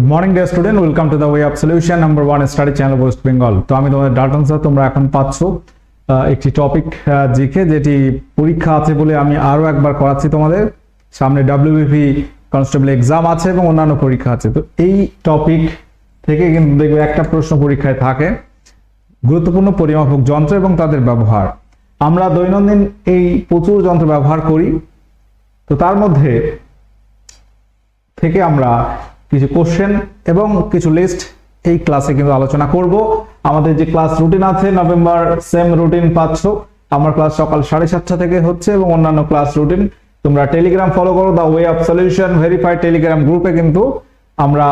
Good morning dear student welcome to the way of solution number one study channel West Bengal তো আমি তোমাদের Dalton sir তোমরা এখন পাচ্ছ একটি টপিক জিকে, যেটি পরীক্ষা আছে বলে আমি আরও একবার করাচ্ছি তোমাদের। সামনে ডাব্লিউবিপি কনস্টেবল এক্সাম আছে এবং অন্যান্য পরীক্ষা আছে। তো এই টপিক থেকে কিন্তু দেখবে একটা প্রশ্ন পরীক্ষায় থাকে। গুরুত্বপূর্ণ পরিমাপক যন্ত্র এবং তাদের ব্যবহার। আমরা দৈনন্দিন এই প্রচুর যন্ত্র ব্যবহার করি। তো তার মধ্যে থেকে আমরা কিছু কোশ্চেন এবং কিছু লিস্ট এই ক্লাসে কিন্তু আলোচনা করব। আমাদের যে ক্লাস রুটিন আছে নভেম্বর সেম রুটিন পাচ্ছ। আমার ক্লাস সকাল সাড়ে সাতটা থেকে হচ্ছে এবং অন্যান্য ক্লাস রুটিন তোমরা টেলিগ্রাম ফলো করো the way of solution verify Telegram গ্রুপে কিন্তু আমরা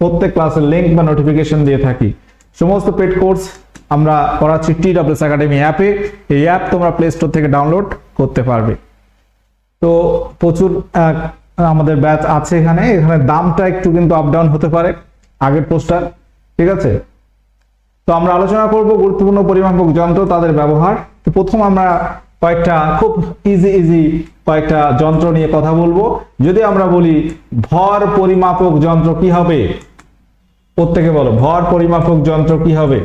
প্রত্যেক ক্লাসের লিঙ্ক বা নোটিফিকেশন দিয়ে থাকি। সমস্ত পেড কোর্স আমরা করাচ্ছি টি ডাব্লিউএস একাডেমি অ্যাপে এই অ্যাপ তোমরা প্লে স্টোর থেকে ডাউনলোড করতে পারবে। তো প্রচুর আমাদের ব্যাচ আছে এখানে। এখানে দামটা একটু কিন্তু আপ ডাউন হতে পারে। আগের পোস্টার ঠিক আছে? তো আমরা আলোচনা করব গুরুত্বপূর্ণ পরিমাপক যন্ত্র, তাদের ব্যবহার। তো প্রথম আমরা কয়েকটা খুব ইজি ইজি কয়েকটা যন্ত্র নিয়ে কথা বলব। যদি আমরা বলি ভর পরিমাপক যন্ত্র কি হবে? প্রত্যেকে বলো, ভর পরিমাপক যন্ত্র কি হবে?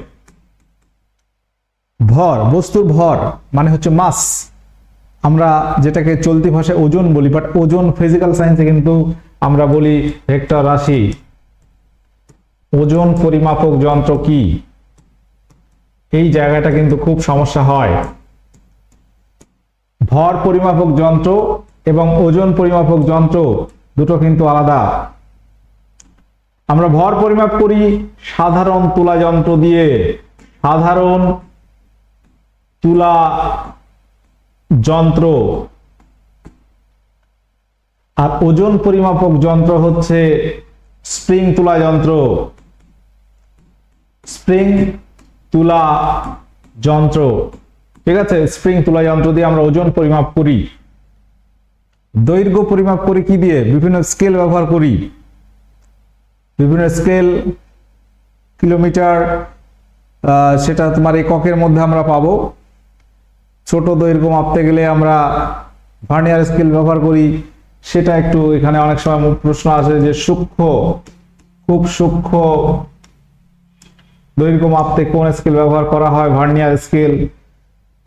ভর, বস্তুর ভর মানে হচ্ছে মাস আমরা যেটাকে চলতি ভাষায় ওজন বলি বাট ওজন ফিজিক্যাল সায়েন্সে কিন্তু আমরা বলি ভেক্টর রাশি। ওজন পরিমাপক যন্ত্র কি? এই জায়গাটা কিন্তু খুব সমস্যা হয়। ভর পরিমাপক যন্ত্র এবং ওজন পরিমাপক যন্ত্র দুটো কিন্তু আলাদা। আমরা ভর পরিমাপ করি সাধারণ তুলা যন্ত্র দিয়ে। সাধারণ তুলা যন্ত্র। আর ওজন পরিমাপক যন্ত্র হচ্ছে স্প্রিং তুলা যন্ত্র। স্প্রিং তুলা যন্ত্র। ঠিক আছে? স্প্রিং তুলা যন্ত্র দিয়ে আমরা ওজন পরিমাপ করি। দৈর্ঘ্য পরিমাপ করি কি দিয়ে? বিভিন্ন স্কেল ব্যবহার করি। বিভিন্ন স্কেল, কিলোমিটার সেটা তোমার এককের মধ্যে আমরা পাবো। ছোট দৈর্ঘ্য মাপতে গেলে আমরা ভার্নিয়ার স্কেল ব্যবহার করি। সেটা একটু এখানে অনেক সময় প্রশ্ন আসে যে সূক্ষ্ম, খুব সূক্ষ্ম দৈর্ঘ্য মাপতে কোন স্কেল ব্যবহার করা হয় ভার্নিয়ার স্কেল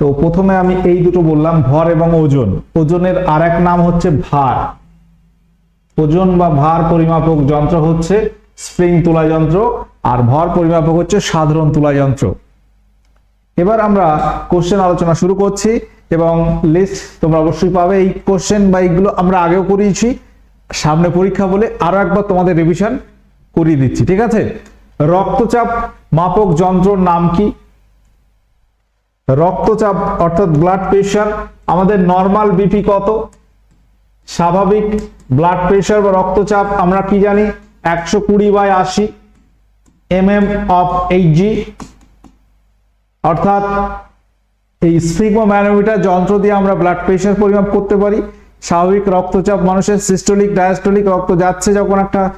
তো প্রথমে আমি এই দুটো বললাম, ভর এবং ওজন। ওজনের আর এক নাম হচ্ছে ভার। ওজন বা ভার পরিমাপক যন্ত্র হচ্ছে স্প্রিং তুলা যন্ত্র, আর ভর পরিমাপক হচ্ছে সাধারণ তুলা যন্ত্র। এবার আমরা কোশ্চেন আলোচনা শুরু করছি এবং লিস্ট তোমরা অবশ্যই পাবে। এই কোশ্চেন বা এইগুলো আমরা আগেও করিয়েছি। সামনে পরীক্ষা বলে আরও একবার তোমাদের রিভিশন করিয়ে দিচ্ছি, ঠিক আছে? রক্তচাপ মাপক যন্ত্রর নাম কি? রক্তচাপ অর্থাৎ ব্লাড প্রেশার আমাদের নর্মাল বিপি কত? স্বাভাবিক ব্লাড প্রেশার বা রক্তচাপ আমরা কি জানি? একশো কুড়ি বাই আশি এম এম অফ এইচজি অর্থাৎ এই স্ফিগমোম্যানোমিটার যন্ত্র দিয়ে আমরা ব্লাড প্রেশার পরিমাপ করতে পারি। স্বাভাবিক রক্তচাপ, মানুষের সিস্টোলিক ডায়াস্টোলিক রক্ত যাচ্ছে যখন একটা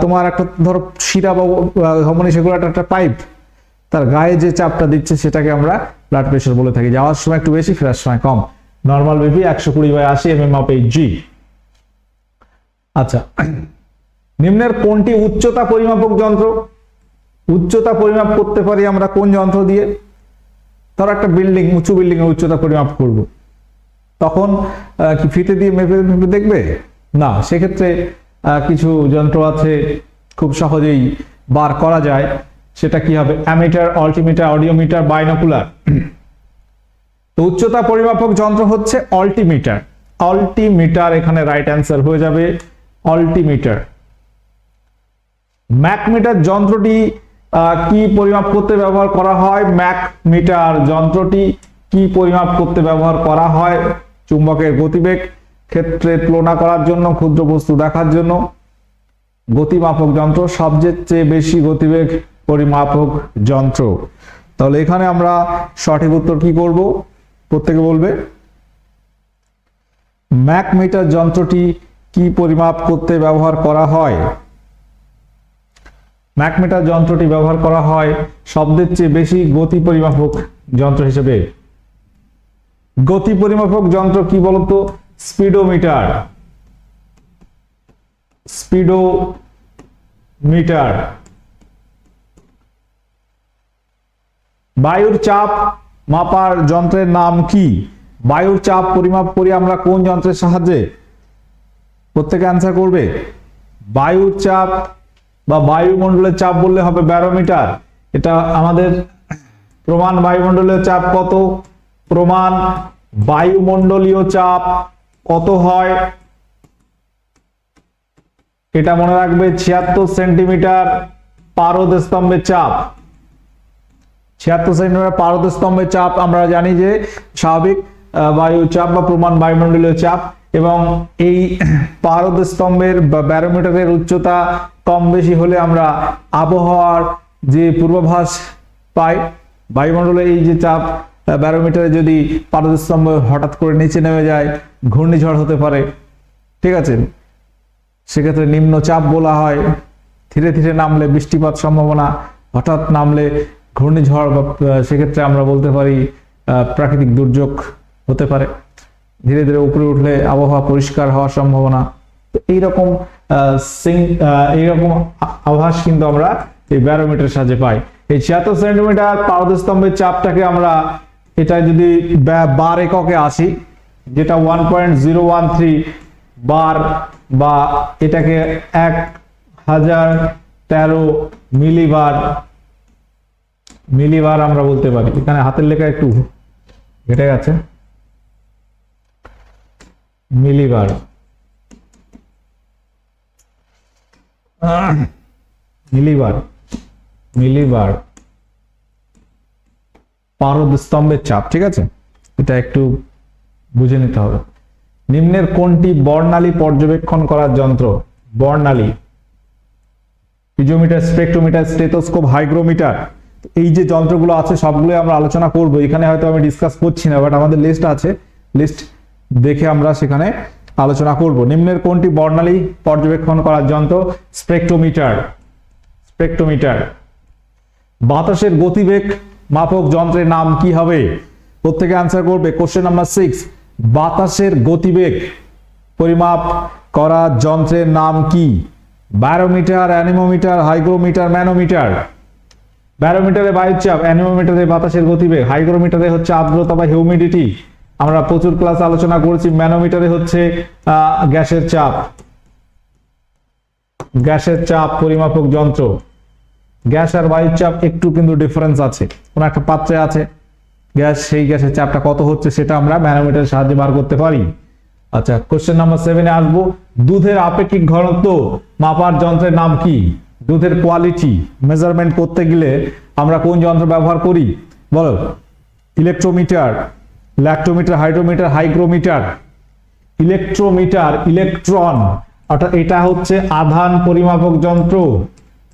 তোমার একটা, ধরো, শিরা বা ধমনী, সেগুলো একটা- একটা পাইপ তার গায়ে যে চাপটা দিচ্ছে সেটাকে আমরা ব্লাড প্রেশার বলে থাকি। যাওয়ার সময় একটু বেশি, ফেরার সময় কম। নর্মাল বিপি একশো কুড়ি বাই আশি M M of H G আচ্ছা নিম্নের কোনটি উচ্চতা পরিমাপক যন্ত্র? উচ্চতা পরিমাপ করতে পারি আমরা কোন যন্ত্র দিয়ে? ধরো একটা বিল্ডিং উঁচু বিল্ডিং এর উচ্চতা পরিমাপ করব। তখন কি ফিতে দিয়ে মেপে মেপে দেখবে? না, সেক্ষেত্রে কিছু যন্ত্র আছে, খুব সহজেই বার করা যায়। সেটা কি হবে? Ammeter, altimeter, audiometer, binocular. তো উচ্চতা পরিমাপক যন্ত্র হচ্ছে অল্টিমিটার। অল্টিমিটার এখানে রাইট অ্যান্সার হয়ে যাবে। অল্টিমিটার। ম্যাকমিটার যন্ত্রটি কি পরিমাপ করতে ব্যবহার করা হয়? ম্যাকমিটার যন্ত্রটি কি পরিমাপ করতে ব্যবহার করা হয়? চুম্বকের গতিবেগ ক্ষেত্রে তুলনা করার জন্য, ক্ষুদ্র বস্তু দেখার জন্য। গতিমাপক যন্ত্র, সবচেয়ে চেয়ে বেশি গতিবেগ পরিমাপক যন্ত্র। তাহলে এখানে আমরা সঠিক উত্তর কি করব প্রত্যেকে বলবে। ম্যাকমিটার যন্ত্রটি কি পরিমাপ করতে ব্যবহার করা হয়? ম্যাকমিটার যন্ত্রটি ব্যবহার করা হয় শব্দের চেয়ে বেশি গতি পরিমাপক যন্ত্র হিসেবে। গতি পরিমাপক যন্ত্র কি বলতো? স্পিডোমিটার। স্পিডো মিটার বায়ুর চাপ মাপার যন্ত্রের নাম কি? বায়ুর চাপ পরিমাপ করি আমরা কোন যন্ত্রের সাহায্যে? প্রত্যেকে অ্যান্সার করবে। বায়ুর চাপ বা বায়ুমণ্ডলের চাপ বললে হবে ব্যারোমিটার। এটা আমাদের প্রমাণ বায়ুমণ্ডলীয় চাপ কত? প্রমাণ বায়ুমণ্ডলীয় চাপ কত হয়? এটা মনে রাখবে ছিয়াত্তর সেন্টিমিটার পারদ স্তম্ভের চাপ। ছিয়াত্তর সেন্টিমিটার পারদ স্তম্ভের চাপ আমরা জানি যে স্বাভাবিক বায়ু চাপ বা প্রমাণ বায়ুমণ্ডলীয় চাপ। এবং এই পারদ স্তম্ভের বা ব্যারোমিটারের উচ্চতা কম বেশি হলে আমরা আবহাওয়ার যে পূর্বাভাস পাই, বায়ুমণ্ডলে এই যে চাপ ব্যারোমিটারে যদি পারদ স্তম্ভ হঠাৎ করে নিচে নেমে যায়, ঘূর্ণিঝড় হতে পারে, ঠিক আছে? সেক্ষেত্রে নিম্নচাপ বলা হয়, ধীরে ধীরে নামলে বৃষ্টিপাত সম্ভাবনা, হঠাৎ নামলে ঘূর্ণিঝড় বা সেক্ষেত্রে আমরা বলতে পারি প্রাকৃতিক দুর্যোগ হতে পারে। ধীরে ধীরে উপরে উঠলে আবহাওয়া পরিষ্কার হওয়ার সম্ভাবনা। তো এইরকম এইরকম আভাস কিন্তু আমরা এই ব্যারোমিটার সাহায্যে পাই। এই ছিয়াত্তর সেন্টিমিটার পারদস্তম্ভের চাপটাকে আমরা এটা যদি বার এককে আসি, যেটা one point zero one three bar বা এটাকে এক হাজার তেরো মিলিবার মিলিবার আমরা বলতে পারি। এখানে হাতের লেখা একটু ঘেটে গেছে। মিলিবার। মিলিবার মিলিবার। পারদ স্তম্ভের চাপ, ঠিক আছে? এটা একটু বুঝে নিতে হবে। নিম্নের কোনটি বর্ণালী পর্যবেক্ষণ করার যন্ত্র? বর্ণালী। Piezometer, spectrometer, stethoscope, hygrometer. এই যে যন্ত্রগুলো আছে সবগুলো আমরা আলোচনা করব। এখানে হয়তো আমি ডিসকাস করছি না বাট আমাদের লিস্ট আছে। লিস্ট দেখে আমরা সেখানে আলোচনা করব। নিম্নের কোনটি বর্ণালী পর্যবেক্ষণ করার যন্ত্র? স্পেকট্রোমিটার। স্পেকট্রোমিটার। বাতাসের গতিবেগ মাপক যন্ত্রের নাম কি হবে? প্রত্যেকে আনসার করবে কোশ্চেন নাম্বার সিক্স বাতাসের গতিবেগ পরিমাপ করা যন্ত্রের নাম কি? Barometer, anemometer, hygrometer, manometer. ব্যারোমিটারে বায়ুর চাপ অ্যানিমোমিটারে বাতাসের গতিবেগ, হাইগ্রোমিটারে হচ্ছে আর্দ্রতা বা হিউমিডিটি। আমরা প্রচুর ক্লাস আলোচনা করেছি। ম্যানোমিটারে হচ্ছে গ্যাসের চাপ। গ্যাসের চাপ পরিমাপক যন্ত্র। গ্যাস আর বায়ুর চাপ একটু কিন্তু ডিফারেন্স আছে। কোন একটা পাত্রে আছে। গ্যাস, সেই গ্যাসের চাপটা কত হচ্ছে সেটা আমরা ম্যানোমিটারের সাহায্যে বার করতে পারি। আচ্ছা কোশ্চেন নাম্বার সেভেনে আসব। দুধের আপেক্ষিক ঘনত্ব মাপার যন্ত্রের নাম কি? দুধের কোয়ালিটি মেজারমেন্ট করতে গেলে আমরা কোন যন্ত্র ব্যবহার করি? বলো electrometer lactometer, hydrometer, hygrometer, electrometer, electron, অর্থাৎ এটা হচ্ছে আধান পরিমাপক যন্ত্র।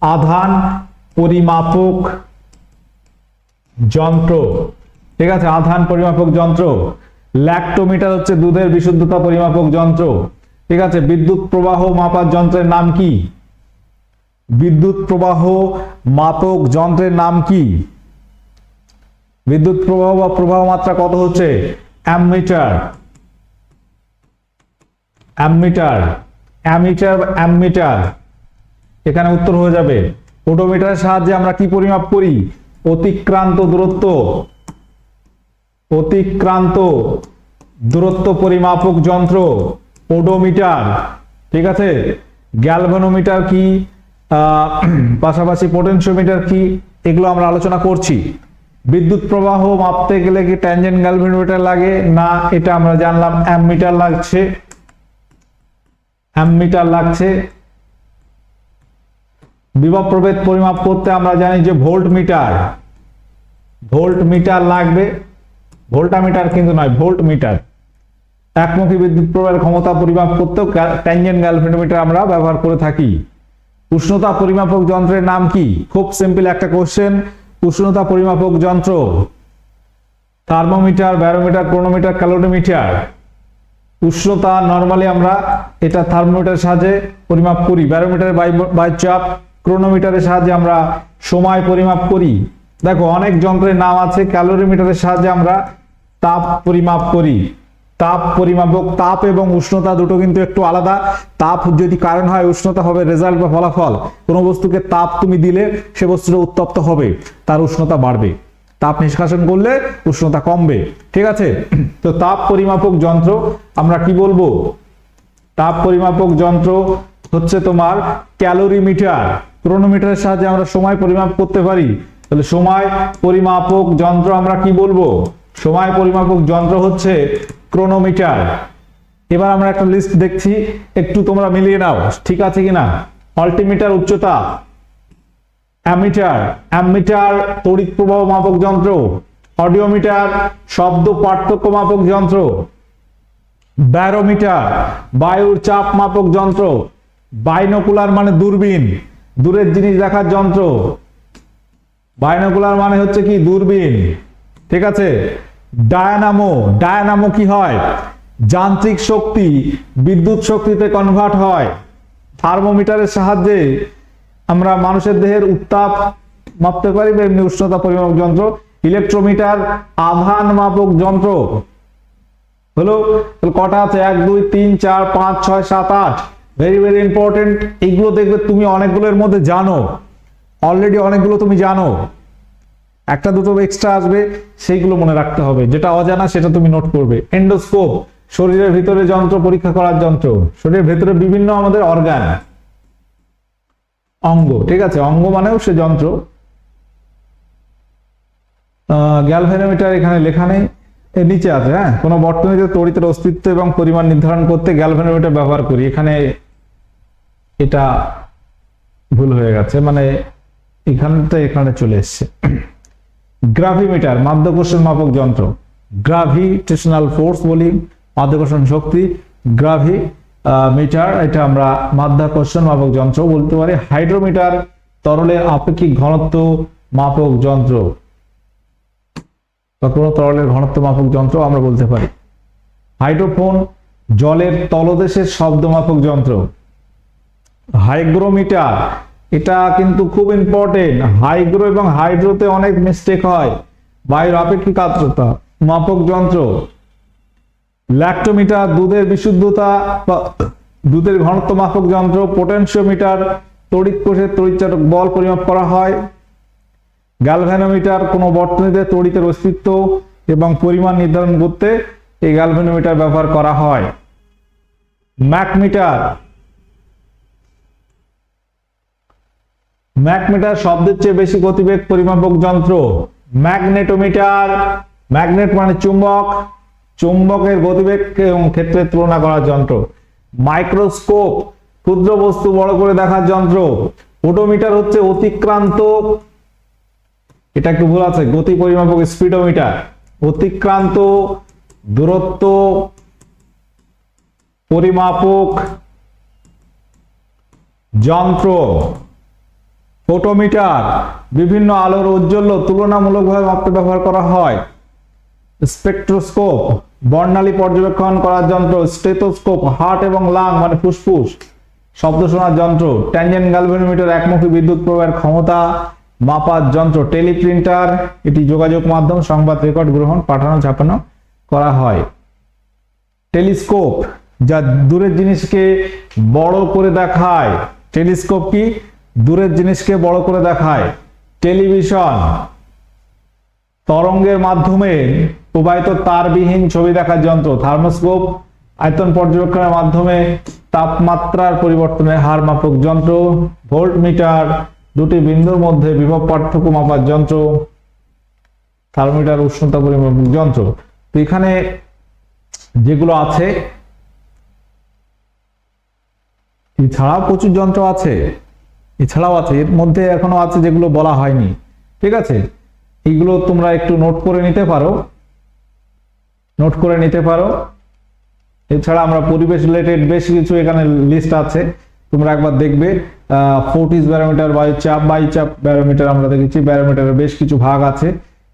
আধান পরিমাপক যন্ত্র। ঠিক আছে? আধান পরিমাপক যন্ত্র। ল্যাক্টোমিটার হচ্ছে দুধের বিশুদ্ধতা পরিমাপক যন্ত্র। ঠিক আছে? বিদ্যুৎ প্রবাহ মাপার যন্ত্রের নাম কি? বিদ্যুৎ প্রবাহ মাপক যন্ত্রের নাম কি? বিদ্যুৎ প্রবাহ বা প্রবাহ মাত্রা কত হচ্ছে? অ্যামমিটার। অ্যামমিটার। Ammeter ammeter. এখানে উত্তর হয়ে যাবে। ওডোমিটারের সাহায্যে আমরা কি পরিমাপ করি? অতিক্রান্ত দূরত্ব। অতিক্রান্ত দূরত্ব পরিমাপক যন্ত্র। ওডোমিটার ঠিক আছে? গ্যালভানোমিটার কি? পাশাপাশি পোটেনশিওমিটার কি? এগুলো আমরা আলোচনা করছি। বিদ্যুৎ প্রবাহ মাপতে গেলে কি ট্যানজেন্ট গ্যালভানোমিটার লাগে? না, এটা আমরা জানলাম অ্যামমিটার লাগছে। অ্যামমিটার লাগছে। বিভব প্রভেদ পরিমাপ করতে আমরা জানি যে ভোল্ট মিটার ভোল্ট মিটার লাগবে। ভোল্টামিটার কিন্তু নয় ভোল্ট মিটার একমুখী বিদ্যুৎ প্রবাহের ক্ষমতা পরিমাপ করতেও ট্যানজেন্ট গ্যালভেনোমিটার আমরা ব্যবহার করে থাকি। উষ্ণতা পরিমাপক যন্ত্রের নাম কি? খুব সিম্পল একটা কোশ্চেন উষ্ণতা পরিমাপক যন্ত্র, থার্মোমিটার, ব্যারোমিটার, ক্রোনোমিটার, ক্যালোরিমিটার। উষ্ণতা নর্মালি আমরা এটা থার্মোমিটারের সাহায্যে পরিমাপ করি ব্যারোমিটারের বায়ু চাপ ক্রোনোমিটারের সাহায্যে আমরা সময় পরিমাপ করি। দেখো, অনেক যন্ত্রের নাম আছে, ক্যালোরিমিটারের সাহায্যে আমরা তাপ পরিমাপ করি। তাপ পরিমাপক তাপ এবং উষ্ণতা দুটো কিন্তু একটু আলাদা। তাপ যদি কারণ হয়, উষ্ণতা হবে, রেজাল্ট বা ফলাফল, কোনো বস্তুকে তাপ তুমি দিলে সে বস্তুটা উত্তপ্ত হবে, তার উষ্ণতা বাড়বে। তাপ নিষ্কাশন করলে উষ্ণতা কমবে, ঠিক আছে? তো তাপ পরিমাপক যন্ত্র, আমরা কি বলব? তাপ পরিমাপক যন্ত্র হচ্ছে তোমার ক্যালোরিমিটার ক্রোনোমিটারের সাহায্যে আমরা সময় পরিমাপ করতে পারি। তাহলে সময় পরিমাপক যন্ত্র আমরা কি বলব? সময় পরিমাপক যন্ত্র হচ্ছে ক্রোনোমিটার এবার আমরা একটা লিস্ট দেখছি, একটু তোমরা মিলিয়ে নাও, ঠিক আছে কিনা? অল্টিমিটার উচ্চতা অ্যামিটার অ্যামিটার তড়িৎ প্রবাহ মাপক যন্ত্র অডিওমিটার শব্দ পার্থক্য মাপক যন্ত্র ব্যারোমিটার বায়ুর চাপ মাপক যন্ত্র বাইনোকুলার মানে দূরবীন, দূরের জিনিস দেখার যন্ত্র। বাইনোকুলার মানে হচ্ছে কি? দূরবীন, ঠিক আছে? ডায়নামো, ডায়ানামো কি হয়? যান্ত্রিক শক্তি বিদ্যুৎ শক্তিতে কনভার্ট হয়। থার্মোমিটারের সাহায্যে আমরা মানুষের দেহের উত্তাপ মাপতে পারি বা এমনি উষ্ণতা পরিমাপক যন্ত্র ইলেকট্রোমিটার আধান মাপক যন্ত্র। হলো? কটা আছে? এক, দুই, তিন, চার, পাঁচ, ছয়, সাত, আট। ভেরি ভেরি ইম্পর্টেন্ট এইগুলো দেখবে তুমি অনেকগুলোর মধ্যে জানো। অলরেডি অনেকগুলো তুমি জানো। একটা দুটো এক্সট্রা আসবে, সেইগুলো মনে রাখতে হবে। যেটা অজানা, সেটা তুমি নোট করবে। এন্ডোস্কোপ শরীরের ভিতরে যন্ত্র পরীক্ষা করার যন্ত্র। শরীরের ভিতরে বিভিন্ন আমাদের অর্গান অঙ্গ, ঠিক আছে? অঙ্গ মানেও সে যন্ত্র। গ্যালভেনোমিটার এখানে লেখা নেই। নিচে আছে হ্যাঁ? কোনো বর্তনীতে তড়িতের অস্তিত্ব এবং পরিমাণ নির্ধারণ করতে গ্যালভেনোমিটার ব্যবহার করি। এখানে এটা ভুল হয়ে গেছে মানে এখানটা এখানে চলে এসছে। গ্রাভিমিটার মাধ্যাকর্ষণ মাপক যন্ত্র গ্রাভিটেশনাল ফোর্স বলি মাধ্যাকর্ষণ শক্তি গ্রাভি মিটার এটা আমরা মাধ্যাকর্ষণ মাপক যন্ত্র বলতে পারি। হাইড্রোমিটার তরলের আপেক্ষিক ঘনত্ব মাপক যন্ত্র বা কোনো তরলের ঘনত্ব মাপক যন্ত্র আমরা বলতে পারি। হাইড্রোফোন জলের তলদেশের শব্দ মাপক যন্ত্র হাইগ্রোমিটার এটা কিন্তু খুব ইম্পর্টেন্ট হাইগ্রো এবং হাইড্রোতে অনেক মিস্টেক হয়। বায়ুর আপেক্ষিক আর্দ্রতা, মাপক যন্ত্র ল্যাক্টোমিটার দুধের বিশুদ্ধতা দুধের ঘনত্ব মাপক যন্ত্র পোটেনশিওমিটার তড়িৎ কোষের তড়িৎচালক বল পরিমাপ করা হয়। গ্যালভ্যানোমিটার কোনো বর্তনীতে তড়িতের অস্তিত্ব এবং পরিমাণ নির্ধারণ করতে এই গ্যালভ্যানোমিটার ব্যবহার করা হয়। ম্যাকমিটার ম্যাকমিটার শব্দের চেয়ে বেশি গতিবেগ পরিমাপক যন্ত্র। ম্যাগনেটোমিটার, ম্যাগনেট মানে চুম্বক। চুম্বকের গতিবেগ এবং ক্ষেত্রের তুলনা করার যন্ত্র। মাইক্রোস্কোপ, ক্ষুদ্র বস্তু বড় করে দেখার যন্ত্র। ওডোমিটার হচ্ছে অতিক্রান্ত। এটা একটু ভুল আছে, গতি পরিমাপক স্পিডোমিটার। অতিক্রান্ত, দূরত্ব, পরিমাপক যন্ত্র। ফোটোমিটার, বিভিন্ন আলোর ঔজ্জ্বল্য তুলনামূলকভাবে মাপতে ব্যবহার করা হয়। স্পেকট্রোস্কোপ, বর্ণালী পর্যবেক্ষণ করার যন্ত্র, স্টেথোস্কোপ, হার্ট এবং লাং মানে ফুসফুস, শব্দ শোনার যন্ত্র, ট্যানজেন্ট গ্যালভেনোমিটার একমুখী বিদ্যুৎ প্রবাহের ক্ষমতা, মাপার যন্ত্র, টেলিপ্রিন্টার, এটি যোগাযোগ মাধ্যম, সংবাদ রেকর্ড গ্রহণ, পাঠানো, ছাপানো করা হয়। টেলিস্কোপ, যা দূরের জিনিসকে বড় করে দেখায়। টেলিস্কোপ কি? দূরের জিনিসকে বড় করে দেখায়। টেলিভিশন। তরঙ্গের মাধ্যমে প্রবাহিত তারবিহীন ছবি দেখার যন্ত্র। থার্মোস্কোপ, আয়তন পর্যবেক্ষণের মাধ্যমে তাপমাত্রার পরিবর্তনের হার মাপক যন্ত্র ভোল্ট মিটার দুটি বিন্দুর মধ্যে বিভব পার্থক্য মাপার যন্ত্র, থার্মোমিটার উষ্ণতা পরিমাপক যন্ত্র। তো এখানে যেগুলো আছে, এছাড়াও প্রচুর যন্ত্র আছে। এছাড়াও আছে, এর মধ্যে এখনও আছে যেগুলো বলা হয়নি। ঠিক আছে? এইগুলো তোমরা একটু নোট করে নিতে পারো। নোট করে নিতে পারো। এছাড়া আমরা পরিবেশ রিলেটেড বেশ কিছু এখানে লিস্ট আছে। তোমরা একবার দেখবে। ফোর্টিস ব্যারোমিটার বায়ুচাপ বায়ুচাপ ব্যারোমিটার আমরা দেখেছি। ব্যারোমিটারের বেশ কিছু ভাগ আছে।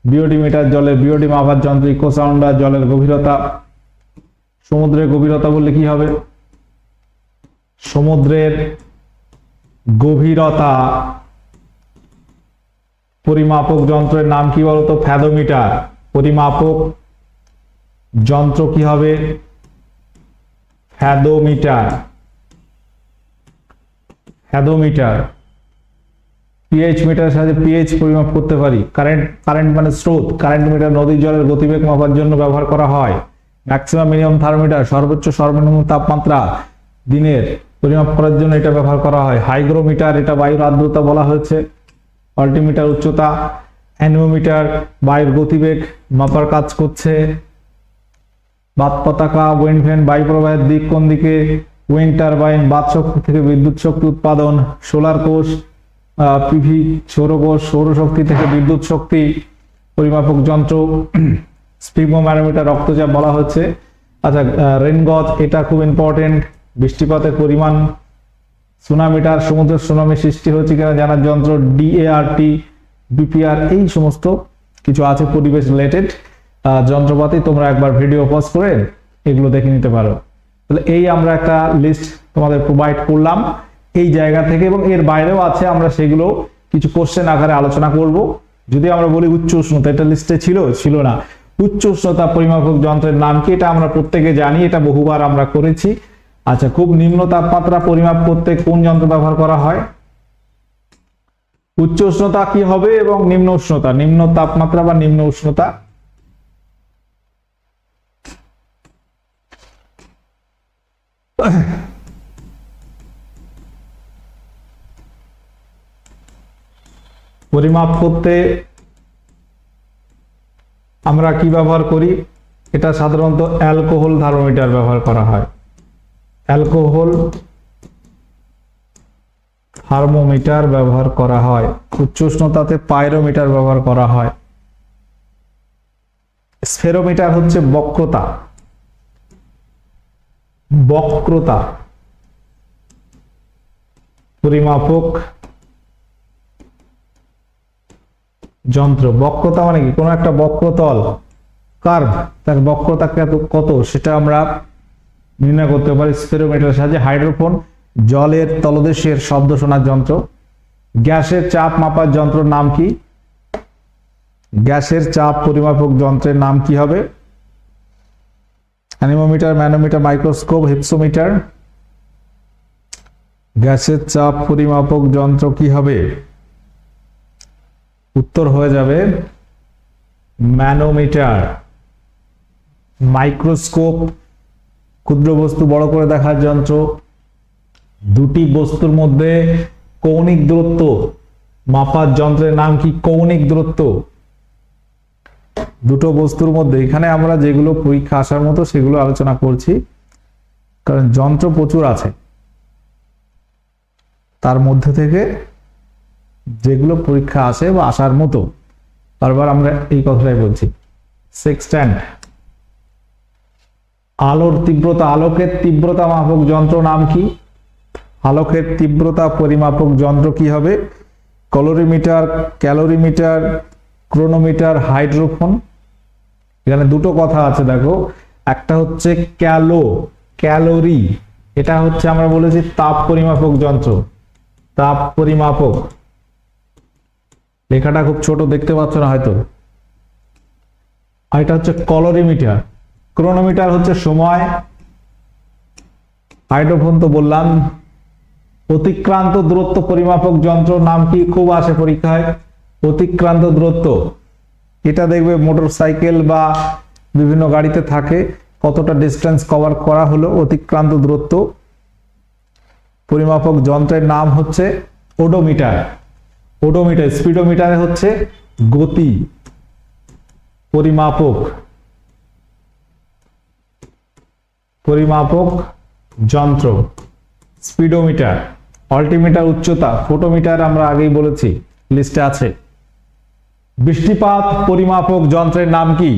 বিওডিমিটার জলের বিওডি মাপার যন্ত্র ইকোসাউন্ডার জলের গভীরতা। সমুদ্রের গভীরতা বললে কি হবে? সমুদ্রের গভীরতা পরিমাপক যন্ত্রের নাম কি বলতো? ফ্যাদোমিটার। পরিমাপক যন্ত্র কি হবে? ফ্যাদোমিটার। ফ্যাদোমিটার। পিএইচ মিটারের সাহায্যে পিএইচ পরিমাপ করতে পারি। কারেন্ট কারেন্ট মানে স্রোত। কারেন্ট মিটার নদীর জলের গতিবেগ মাপার জন্য ব্যবহার করা হয়। ম্যাক্সিমাম মিনিমাম থার্মোমিটার সর্বোচ্চ সর্বনিম্ন তাপমাত্রা দিনের পরিমাপ করার জন্য এটা ব্যবহার করা হয়। হাইগ্রোমিটার, এটা বায়ুর আর্দ্রতা বলা হয়েছে। অল্টিমিটার উচ্চতা, অ্যানোমিটার, বায়ুর গতিবেগ, মাপার কাজ করছে। বাত পতাকা উইন্ড ফ্যান বায়ু প্রবাহের দিক কোন দিকে? উইন্ড টারবাইন বাত শক্তি থেকে বিদ্যুৎ শক্তি উৎপাদন সোলার কোষ পিভি সৌর সৌরকোষ সৌরশক্তি থেকে বিদ্যুৎ শক্তি, পরিমাপক যন্ত্র স্পিগমোম্যানোমিটার রক্তচাপ বলা হচ্ছে। আচ্ছা রেনগজ, এটা খুব ইম্পর্টেন্ট বৃষ্টিপাতের পরিমাণ, সুনামিটার সমুদ্রের সুনামি সৃষ্টি হচ্ছে কিনা জানার যন্ত্র ডিএআরটি বিপিআর এই সমস্ত কিছু আছে পরিবেশ রিলেটেড যন্ত্রপাতি তোমরা একবার ভিডিও পজ করে এগুলো দেখে নিতে পারো। তাহলে এই আমরা একটা লিস্ট তোমাদের প্রোভাইড করলাম এই জায়গা থেকে এবং এর বাইরেও আছে, আমরা সেগুলো কিছু কোশ্চেন আকারে আলোচনা করব। যদি আমরা বলি উচ্চ উষ্ণতা, এটা লিস্টে ছিল ছিল না। উচ্চ উষ্ণতা পরিমাপক যন্ত্রের নাম কি? এটা আমরা প্রত্যেকে জানি, এটা বহুবার আমরা করেছি। আচ্ছা খুব নিম্ন তাপমাত্রা পরিমাপ করতে কোন যন্ত্র ব্যবহার করা হয়? উচ্চ উষ্ণতা কি হবে এবং নিম্ন উষ্ণতা? নিম্ন তাপমাত্রা বা নিম্ন উষ্ণতা? পরিমাপ করতে আমরা কি ব্যবহার করি? এটা সাধারণত অ্যালকোহল থার্মোমিটার ব্যবহার করা হয়। অ্যালকোহল থার্মোমিটার ব্যবহার করা হয়। উচ্চ উষ্ণতাতে পাইরোমিটার ব্যবহার করা হয়। স্ফেরোমিটার হচ্ছে বক্রতা। বক্রতা। পরিমাপক যন্ত্র। বক্রতা মানে কি? কোনো একটা বক্রতল, কার্ভ। তার বক্রতা কত- কত? সেটা আমরা নির্ণয় করতে পারি স্পেরোমিটারের সাহায্যে হাইড্রোফোন, জলের তলদেশের শব্দ শোনার যন্ত্র, গ্যাসের চাপ মাপার যন্ত্রের নাম কি? গ্যাসের চাপ পরিমাপক যন্ত্রের নাম কি হবে? Anemometer, manometer, microscope, hypsometer. গ্যাসের চাপ পরিমাপক যন্ত্র কি হবে? উত্তর হয়ে যাবে ম্যানোমিটার, মাইক্রোস্কোপ ক্ষুদ্র বস্তু বড় করে দেখার যন্ত্র। দুটি বস্তুর মধ্যে কৌণিক দূরত্ব মাপার যন্ত্রের নাম কি কৌণিক দূরত্ব? দুটো বস্তুর মধ্যে। এখানে আমরা যেগুলো পরীক্ষা আসার মতো সেগুলো আলোচনা করছি। কারণ যন্ত্র প্রচুর আছে। তার মধ্যে থেকে যেগুলো পরীক্ষা আসে বা আসার মতো, বারবার আমরা এই কথাটাই বলছি। সেক্সট্যান্ড আলোর তীব্রতা, আলোকের তীব্রতা মাপক যন্ত্র নাম কি? আলোকের তীব্রতা পরিমাপক যন্ত্র কি হবে? Colorimeter, calorimeter, chronometer, hydrophone. এখানে দুটো কথা আছে, দেখো। একটা হচ্ছে ক্যালো, ক্যালোরি। এটা হচ্ছে আমরা বলেছি তাপ পরিমাপক যন্ত্র। তাপ পরিমাপক। লেখাটা খুব ছোট, দেখতে পাচ্ছ না হয়তো। আর এটা হচ্ছে কলোরিমিটার। ক্রোনোমিটার হচ্ছে সময়। হাইড্রোফোন তো বললাম। অতিক্রান্ত দূরত্ব পরিমাপক যন্ত্র নাম কি? খুব আসে পরীক্ষায়। অতিক্রান্ত দূরত্ব। এটা দেখবে মোটর সাইকেল বা বিভিন্ন গাড়িতে থাকে। কতটা ডিস্টেন্স কভার করা হলো অতিক্রান্ত দূরত্ব। পরিমাপক যন্ত্রের নাম হচ্ছে ওডোমিটার ওডোমিটার স্পিডোমিটারে হচ্ছে গতি। পরিমাপক। পরিমাপক যন্ত্র, স্পিডোমিটার, অল্টিমিটার উচ্চতা, ফোটোমিটার আমরা আগেই বলেছি লিস্টে আছে। বৃষ্টিপাত পরিমাপক যন্ত্রের নাম কি?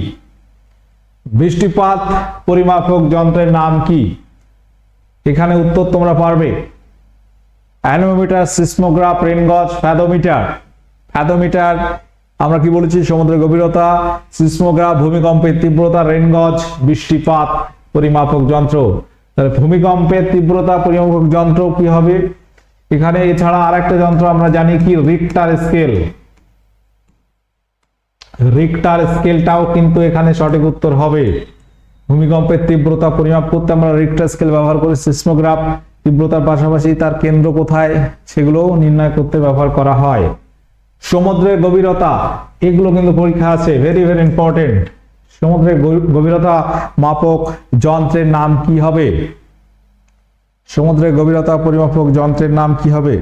বৃষ্টিপাত পরিমাপক যন্ত্রের নাম কি? এখানে উত্তর তোমরা পারবে। Anemometer, seismograph, rain gauge, fathometer. Fathometer, আমরা কি বলেছি? সমুদ্রের গভীরতা, সিসমোগ্রাফ, ভূমিকম্পের তীব্রতা, রেনগজ, বৃষ্টিপাত। পরিমাপক যন্ত্র। তাহলে ভূমিকম্পের তীব্রতা পরিমাপক যন্ত্র কি হবে? এখানে এছাড়া আরেকটা যন্ত্র আমরা জানি কি? রিক্টার স্কেল রিক্টার স্কেলটাও কিন্তু এখানে সঠিক উত্তর হবে। ভূমিকম্পের তীব্রতা পরিমাপ করতে আমরা রিক্টার স্কেল ব্যবহার করি। সিসমোগ্রাফ তীব্রতার পাশাপাশি তার কেন্দ্র কোথায়? সেগুলোও নির্ণয় করতে ব্যবহার করা হয়। সমুদ্রের গভীরতা, এগুলো কিন্তু পরীক্ষা আছে। ভেরি ভেরি ইম্পর্টেন্ট সমুদ্রের গভীরতা মাপক যন্ত্রের নাম কি হবে? সমুদ্রের গভীরতা পরিমাপক যন্ত্রের নাম কি হবে?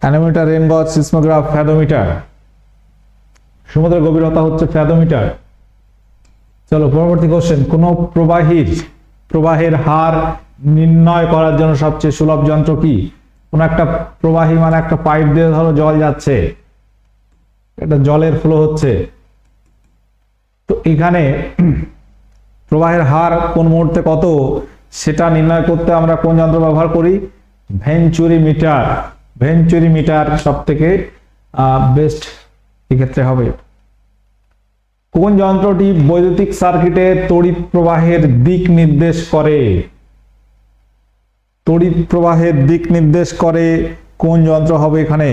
Anemometer, rain gauge, seismograph, fathometer. সমুদ্রের গভীরতা হচ্ছে ফ্যাদোমিটার। চলো, পরবর্তী কোশ্চেন কোন প্রবাহীর, প্রবাহের হার নির্ণয় করার জন্য সবচেয়ে সুলভ যন্ত্র কি? কোন একটা প্রবাহী মানে একটা পাইপ দিয়ে ধরো জল যাচ্ছে। এটা জলের ফ্লো হচ্ছে। তো এখানে প্রবাহের হার কোন মুহূর্তে কত, সেটা নির্ণয় করতে আমরা কোন যন্ত্র ব্যবহার করি? ভেঞ্চুরি মিটার ভেঞ্চুরি মিটার সব থেকে বেস্ট এক্ষেত্রে হবে। কোন যন্ত্রটি বৈদ্যুতিক সার্কিটে তড়িৎ প্রবাহের দিক নির্দেশ করে? তড়িৎ প্রবাহের দিক নির্দেশ করে কোন যন্ত্র হবে এখানে?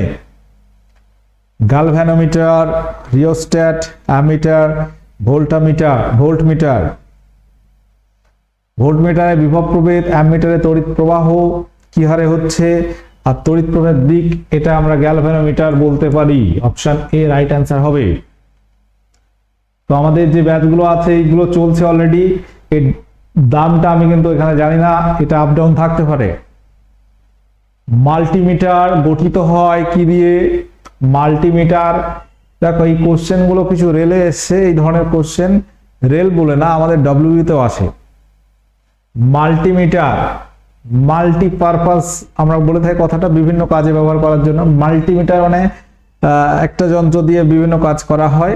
Galvanometer rheostat ammeter voltameter voltmeter ভোল্টমিটারে বিভব প্রভেদ অ্যামিটারে তড়িৎ প্রবাহ, কি হারে হচ্ছে, আর তড়িৎ প্রবাহের দিক, এটা আমরা গ্যালভ্যানোমিটার বলতে পারি। অপশন এ রাইট অ্যান্সার হবে। তো আমাদের যে ব্যাচগুলো আছে, এইগুলো চলছে অলরেডি এর দামটা আমি কিন্তু এখানে জানি না, এটা আপ ডাউন থাকতে পারে। মাল্টিমিটার গঠিত হয় কি দিয়ে? মাল্টিমিটার, দেখো এই কোশ্চেনগুলো কিছু রেলে এসছে, এই ধরনের কোশ্চেন রেল বলে না, আমাদের ডব্লিউবিতেও আসে মাল্টিমিটার মাল্টিপারপাস আমরা বলে থাকি কথাটা বিভিন্ন কাজে ব্যবহার করার জন্য। মাল্টিমিটার মানে একটা যন্ত্র দিয়ে বিভিন্ন কাজ করা হয়।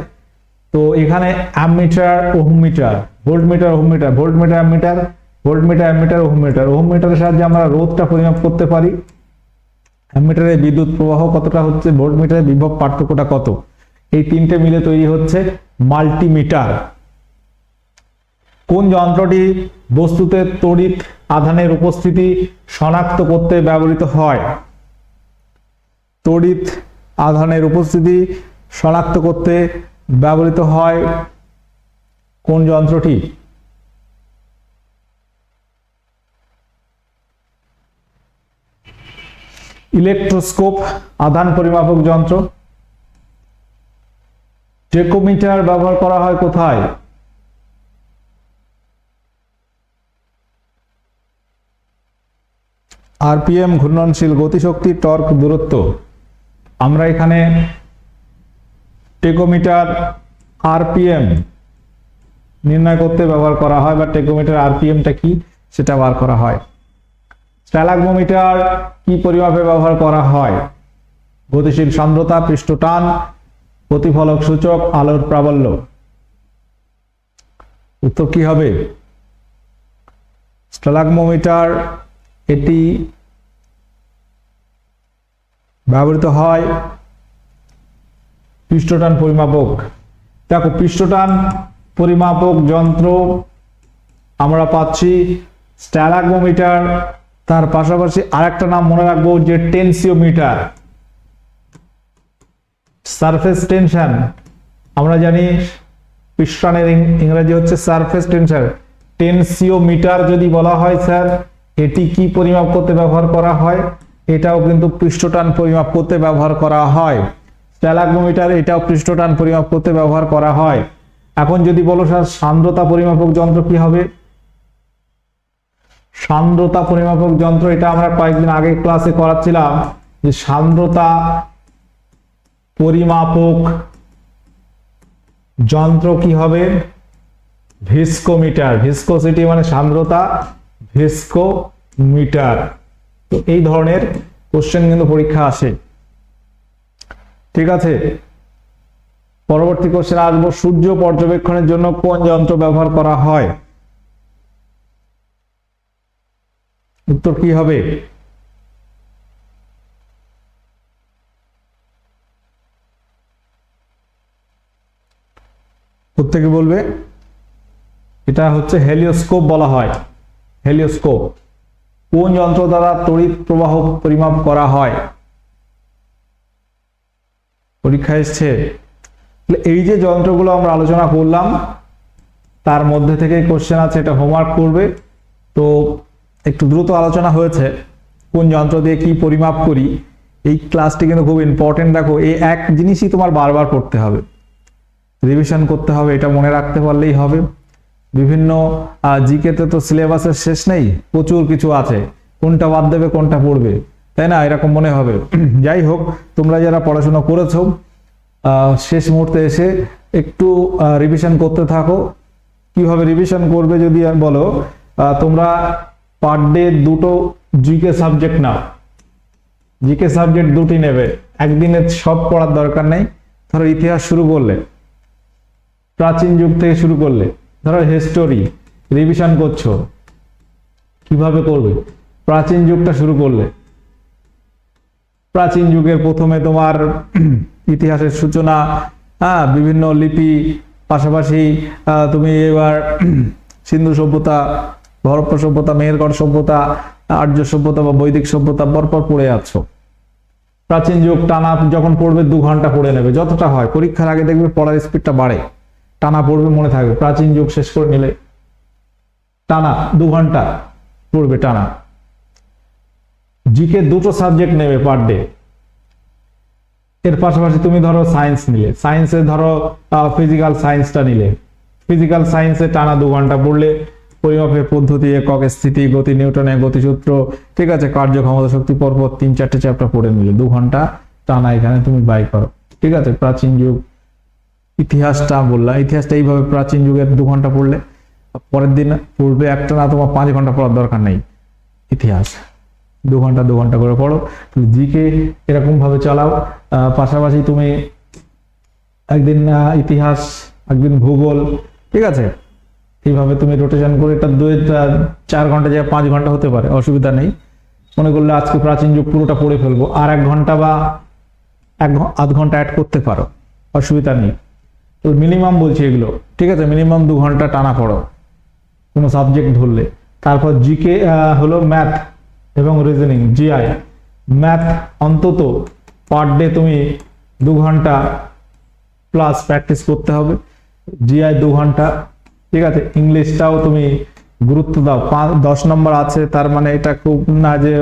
তো এখানে ammeter ohmmeter voltmeter ohmmeter voltmeter ammeter voltmeter ammeter ohmmeter ওহমিটারের সাহায্যে আমরা রোধটা পরিমাপ করতে পারি। অ্যামিটারে বিদ্যুৎ প্রবাহ কতটা হচ্ছে? ভোল্টমিটারে বিভব পার্থক্যটা কত? এই তিনটে মিলে তৈরি হচ্ছে মাল্টিমিটার। কোন যন্ত্রটি বস্তুতে তড়িৎ আধানের উপস্থিতি শনাক্ত করতে ব্যবহৃত হয়? তড়িৎ আধানের উপস্থিতি শনাক্ত করতে ব্যবহৃত হয় কোন যন্ত্রটি? ইলেকট্রোস্কোপ আধান পরিমাপক যন্ত্র। টেকোমিটার ব্যবহার করা হয় কোথায়? আরপিএম, ঘূর্ণনশীল গতিশক্তি, টর্ক, দূরত্ব। আমরা এখানে টেকোমিটার আরপিএম নির্ণয় করতে ব্যবহার করা হয়, বা টেকোমিটার আরপিএমটা কি সেটা বার করা হয়। স্ট্যালাগমোমিটার কি পরিমাপে ব্যবহার করা হয়? গতিশীল সান্দ্রতা, পৃষ্ঠটান, প্রতিফলক সূচক, আলোর প্রাবল্য। উত্তর কি হবে? স্ট্যালাগমোমিটার এটি ব্যবহৃত হয় পৃষ্ঠটান পরিমাপক। দেখো, পৃষ্ঠটান পরিমাপক যন্ত্র আমরা পাচ্ছি স্ট্যালাগমোমিটার তার পাশাপাশি আরেকটা নাম মনে রাখব যে টেনসিওমিটার। Surface tension. আমরা জানি পৃষ্ঠটানের ইং- ইংরেজি হচ্ছে সারফেস টেনশন। টেনসিওমিটার যদি বলা হয়, স্যার, এটি কি পরিমাপ করতে ব্যবহার করা হয়? এটাও কিন্তু পৃষ্ঠটান পরিমাপ করতে ব্যবহার করা হয়। স্ট্যালাগমোমিটার এটাও পৃষ্ঠটান পরিমাপ করতে ব্যবহার করা হয়। এখন যদি বলো, স্যার, সান্দ্রতা পরিমাপক যন্ত্র কি হবে? সান্দ্রতা পরিমাপক যন্ত্র, এটা আমরা কয়েকদিন আগে ক্লাসে করাচ্ছিলাম, যে সান্দ্রতা পরিমাপক যন্ত্র কি হবে? ভিস্কোমিটার। ভিস্কোসিটি মানে সান্দ্রতা, ভিস্কোমিটার। তো এই ধরনের কোশ্চেন কিন্তু পরীক্ষা আসে। ঠিক আছে? পরবর্তী কোশ্চেন আসব, সূর্য পর্যবেক্ষণের জন্য কোন যন্ত্র ব্যবহার করা হয়? উত্তর কি হবে? প্রত্যেকে বলবে, এটা হচ্ছে হেলিওস্কোপ বলা হয়। হেলিওস্কোপ। কোন যন্ত্র দ্বারা তড়িৎ প্রবাহ পরিমাপ করা হয়? পরীক্ষা এসছে। এই যে যন্ত্রগুলো আমরা আলোচনা করলাম, তার মধ্যে থেকে কোশ্চেন আছে, এটা হোমওয়ার্ক করবে। তো একটু দ্রুত আলোচনা হয়েছে, কোন যন্ত্র দিয়ে কি পরিমাপ করি, এই ক্লাসটি কিন্তু খুব ইম্পর্টেন্ট দেখো, এই এক জিনিসই তোমার বারবার পড়তে হবে। রিভিশন করতে হবে, এটা মনে রাখতে পারলেই হবে। বিভিন্ন জিকেতে তো সিলেবাসের শেষ নেই, প্রচুর কিছু আছে, কোনটা বাদ দেবে, কোনটা পড়বে, তাই না? এরকম মনে হবে। যাই হোক, তোমরা যারা পড়াশোনা করেছ শেষ মুহূর্তে এসে একটু রিভিশন করতে থাকো। কীভাবে রিভিশন করবে যদি বলো তোমরা পার ডে দুটো জিকে সাবজেক্ট নাও। জিকে সাবজেক্ট দুটি নেবে। একদিনে সব পড়ার দরকার নেই। ধরো ইতিহাস শুরু করলে, প্রাচীন যুগ থেকে শুরু করলে, ধরো হিস্টোরি রিভিশন করছ, কীভাবে করবে? প্রাচীন যুগটা শুরু করলে, প্রাচীন যুগের প্রথমে তোমার ইতিহাসের সূচনা হ্যাঁ বিভিন্ন লিপি, পাশাপাশি তুমি এবার সিন্ধু সভ্যতা হরপ্পা সভ্যতা, মেহেরগড় সভ্যতা, আর্য সভ্যতা বা বৈদিক সভ্যতা পরপর পড়ে যাচ্ছ প্রাচীন যুগ টানা যখন পড়বে দু ঘণ্টা পড়ে নেবে, যতটা হয়। পরীক্ষার আগে দেখবে পড়ার স্পিডটা বাড়ে। টানা পড়বে মনে থাকবে। প্রাচীন যুগ শেষ করে নিলে টানা, দু ঘণ্টা পড়বে টানা। জিকে দুটো সাবজেক্ট নেবে পার ডে এর পাশাপাশি তুমি ধরো সায়েন্স নিলে। সায়েন্সে ধরো ফিজিক্যাল সায়েন্সটা নিলে। ফিজিক্যাল সায়েন্সে টানা দু ঘণ্টা পড়লে পরিমাপের পদ্ধতি, একক স্থিতি, গতি নিউটনের গতিসূত্র, ঠিক আছে, কার্যক্ষমতা শক্তি পরপর তিন চারটে চ্যাপ্টার পড়ে নিলে, দু ঘণ্টা টানা এখানে তুমি বাই করো, ঠিক আছে, প্রাচীন যুগ, ইতিহাসটা বললাম ইতিহাসটা এইভাবে প্রাচীন যুগের দু ঘণ্টা পড়লে, পরের দিন পড়বে একটা না, তোমার পাঁচ ঘণ্টা পড়ার দরকার নেই, ইতিহাস, দু ঘণ্টা দু ঘণ্টা করে পড়ো জিকে এরকম ভাবে চালাও পাশাপাশি তুমি একদিন ইতিহাস, একদিন ভূগোল, ঠিক আছে এইভাবে তুমি রোটেশন করে এটা দুই চার ঘণ্টা জায়গায় পাঁচ ঘণ্টা হতে পারে, অসুবিধা নেই। মনে করলে আজকে প্রাচীন যুগ, পুরোটা পড়ে ফেলব। আর এক ঘণ্টা বা এক আধ ঘণ্টা অ্যাড করতে পারো, অসুবিধা নেই। তো মিনিমাম বলছি এগুলো, ঠিক আছে? মিনিমাম দু ঘণ্টা টানা পড়ো, কোনো সাবজেক্ট ধরলে। তারপর জিকে হলো ম্যাথ এবং রিজনিং জিআই ম্যাথ অন্তত পার ডে তুমি দু ঘণ্টা প্লাস প্র্যাকটিস করতে হবে। জিআই দু ঘণ্টা ঠিক আছে, ইংলিশটাও তুমি গুরুত্ব দাও। পাঁচ, দশ নম্বর আছে, তার মানে এটা খুব না যে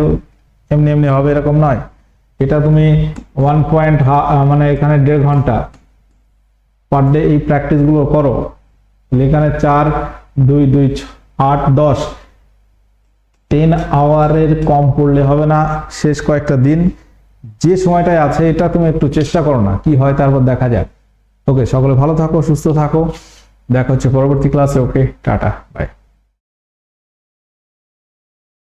এমনি এমনি হবে এরকম নয়। এটা তুমি ওয়ান পয়েন্ট মানে এখানে দেড় ঘণ্টা পার ডে এই প্র্যাকটিসগুলো করো। এখানে চার, দুই দুই আট, দশ টেন আওয়ারের কম পড়লে হবে না, শেষ কয়েকটা দিন। যে সময়টায় আছে, এটা তুমি একটু চেষ্টা করো না, কি হয় তারপর দেখা যাক। ওকে, সকলে ভালো থাকো, সুস্থ থাকো। দেখা হচ্ছে পরবর্তী ক্লাসে ওকে টাটা বাই